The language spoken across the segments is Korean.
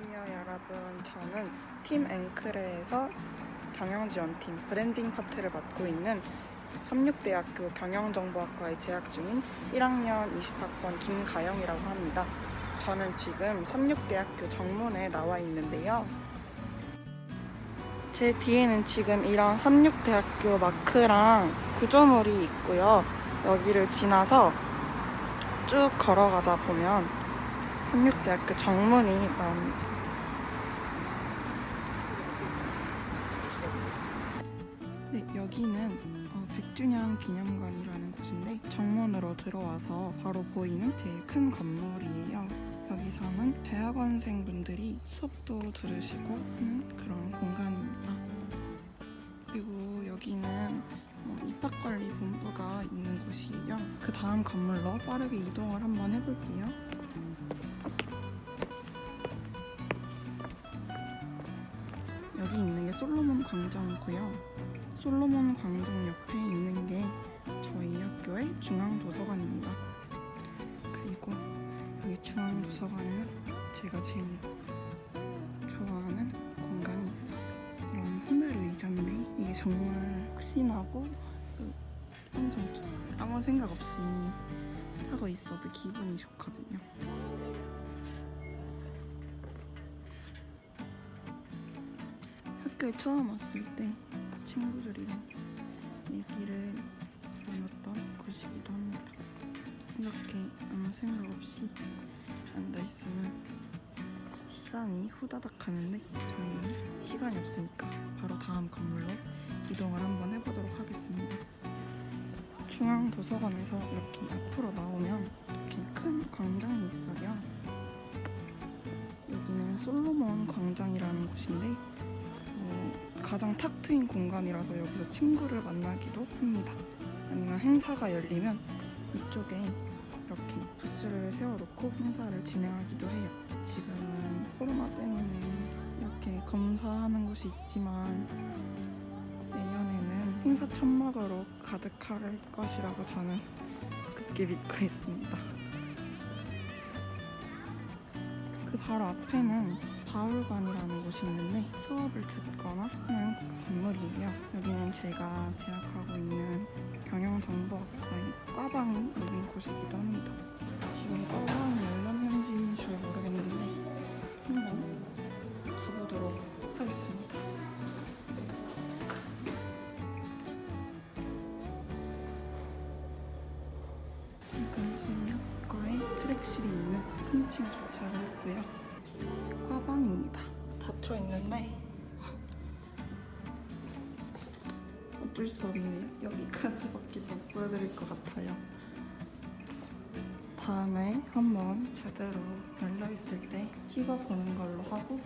안녕하세요 여러분 저는 팀 앵크레에서 경영지원팀 브랜딩 파트를 맡고 있는 삼육대학교 경영정보학과에 재학 중인 1학년 20학번 김가영이라고 합니다 저는 지금 삼육대학교 정문에 나와 있는데요 제 뒤에는 지금 이런 삼육대학교 마크랑 구조물이 있고요 여기를 지나서 쭉 걸어가다 보면 삼육대학교 정문이 나옵니다. 여기는 어, 100주년 기념관이라는 곳인데 정문으로 들어와서 바로 보이는 제일 큰 건물이에요. 여기서는 대학원생 분들이 수업도 들으시고 하는 그런 공간입니다. 그리고 여기는 어, 입학관리 본부가 있는 곳이에요. 그 다음 건물로 빠르게 이동을 한번 해볼게요. 여기 있는 게 솔로몬 광장이고요. 솔로몬 광장 옆에 있는 게 저희 학교의 중앙 도서관입니다. 그리고 여기 중앙 도서관에는 제가 제일 좋아하는 공간이 있어요. 이런 하늘 의자인데 이게 정말 푹신하고 그 엄청 좋- 아무 생각 없이 하고 있어도 기분이 좋거든요. 학교에 처음 왔을 때 친구들이랑 얘기를 나눴던 곳이기도 합니다. 이렇게 아무 생각 없이 앉아 있으면 시간이 후다닥 가는데 저희는 시간이 없으니까 바로 다음 건물로 이동을 한번 해보도록 하겠습니다. 중앙 도서관에서 이렇게 앞으로 나오면 이렇게 큰 광장이 있어요. 여기는 솔로몬 광장이라는 곳인데 어, 가장 탁 트인 공간이라서 여기서 친구를 만나기도 합니다. 아니면 행사가 열리면 이쪽에 이렇게 부스를 세워놓고 행사를 진행하기도 해요. 지금은 코로나 때문에 이렇게 검사하는 곳이 있지만 내년에는 행사 천막으로 가득할 것이라고 저는 굳게 믿고 있습니다. 그 바로 앞에는 바울관이라는 곳이 있는데 수업을 듣거나 하는 건물이에요. 여기는 제가 재학하고 있는 경영정보학과의 있는 곳이기도 합니다. 지금 과방이 열렸는지 잘 모르겠는데 한번 가보도록 하겠습니다. 지금 경영학과에 트랙실이 있는 3층 도착을 했고요. 과방입니다. 닫혀 있는데 어쩔 수 없네요. 여기까지밖에 못 보여드릴 것 같아요. 다음에 한번 제대로 열려 있을 때 찍어보는 걸로 하고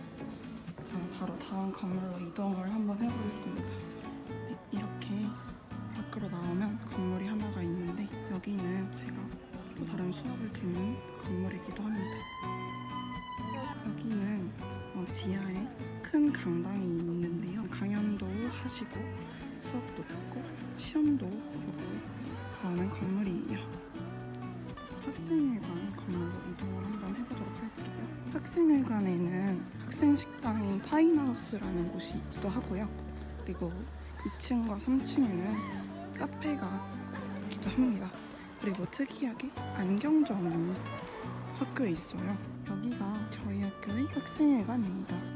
저는 바로 다음 건물로 이동을 한번 해보겠습니다. 강당이 있는데요. 강연도 하시고 수업도 듣고 시험도 보고 하는 건물이에요. 학생회관 건물로 이동을 한번 해보도록 할게요. 학생회관에는 학생 식당인 파인하우스라는 곳이 있기도 하고요. 그리고 2층과 3층에는 카페가 있기도 합니다. 그리고 특이하게 안경점이 학교에 있어요. 여기가 저희 학교의 학생회관입니다.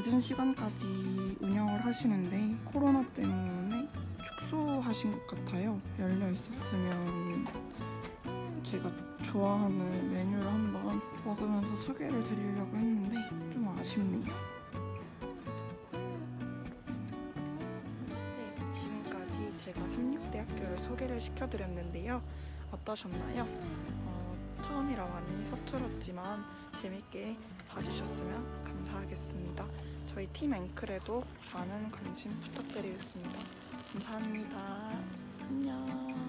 늦은 시간까지 운영을 하시는데 코로나 때문에 축소하신 것 같아요. 열려 있었으면 제가 좋아하는 메뉴를 한번 먹으면서 소개를 드리려고 했는데 좀 아쉽네요. 네, 지금까지 제가 삼육대학교를 소개를 시켜드렸는데요. 어떠셨나요? 어, 처음이라 많이 서툴었지만 재밌게 봐주셨으면 감사하겠습니다. 저희 팀 앵클에도 많은 관심 부탁드리겠습니다. 감사합니다. 안녕.